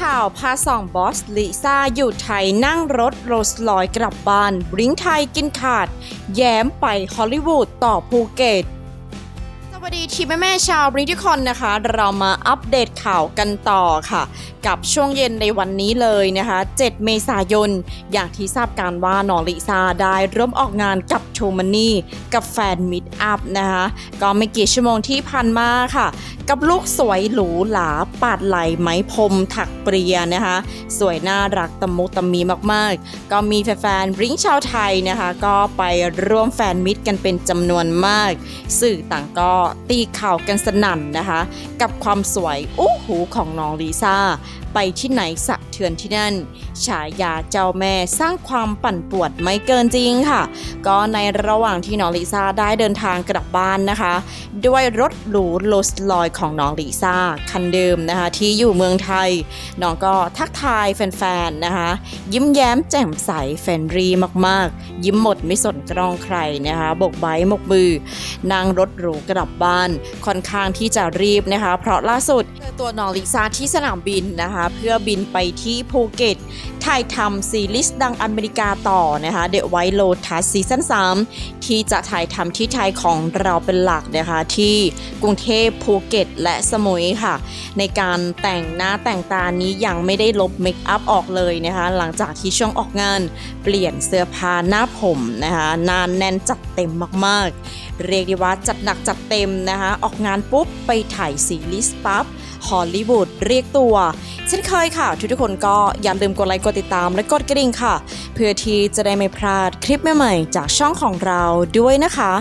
ข่าวพาส่องบอสลิซ่าอยู่ไทยนั่งรถโรสลอยกลับบ้านบริงไทยกินขาด แย้มไปฮอลลีวูดต่อภูเก็ต สวัสดีทีมแม่ๆชาวบริทุกคนนะคะ เรามาอัปเดตข่าวกันต่อค่ะ กับช่วงเย็นในวันนี้เลยนะคะ 7 เมษายน อย่างที่ทราบกันว่านองลิซาได้ร่วมออกงานกับโชมันนี่กับแฟนมิดอัพนะคะ ก็ไม่กี่ชั่วโมงที่ผ่านมาค่ะ กับลูกสวยหรูหราปาดไหลไหมพรมถักเปรียนะคะ สวยน่ารักตะมุตะมีมากๆ ก็มีแฟนๆบริงชาวไทยนะคะ ก็ไปร่วมแฟนมิตรกันเป็นจำนวนมาก สื่อต่างก็ตีข่าวกันสนั่นนะคะ กับความสวยอู้หูของน้องลิซ่า ไปที่ไหนสะเทือนที่นั่น ฉายาเจ้าแม่สร้างความปั่นป่วนไม่เกินจริงค่ะ ก็ในระหว่างที่น้องลิซ่าได้เดินทางกลับบ้านนะคะ ด้วยรถหรูโรลส์รอยของน้องลิซ่าคันเดิมนะคะ ที่อยู่เมืองไทย น้องก็ทักทายแฟนๆนะคะ ยิ้มแย้มแจ่มใสแฟนรีมากๆ ยิ้มหมดไม่สนกล้องใครนะคะบกไบค์มกมือนั่งรถหรูกลับบ้านค่อนข้างที่จะรีบนะคะ เพราะล่าสุดเจอตัวน้องลิซ่าที่สนามบินนะคะ เพื่อบินไปที่ภูเก็ตถ่ายทำซีรีส์ดังอเมริกาต่อนะคะ The White Lotus ซีซั่น3ที่จะถ่ายทำที่ไทยของเราเป็นหลักนะคะที่กรุงเทพภูเก็ต และสมุยค่ะ ในการแต่งหน้าแต่งตานี้ยังไม่ได้ลบเมคอัพออกเลยนะคะ หลังจากที่ช่วงออกงาน เปลี่ยนเสื้อผ้าหน้าผมนะคะนานแน่นจัดเต็มมากๆ เรียกได้ว่าจัดหนักจัดเต็มนะคะ ออกงานปุ๊บ ไปถ่ายซีรีส์ปั๊บฮอลลีวูดเรียกตัว เช่นเคยค่ะ ทุกทุกคนก็อย่าลืมกดไลค์กดติดตามและกดกระดิ่งค่ะ เพื่อที่จะได้ไม่พลาดคลิปใหม่ๆจากช่องของเราด้วยนะคะ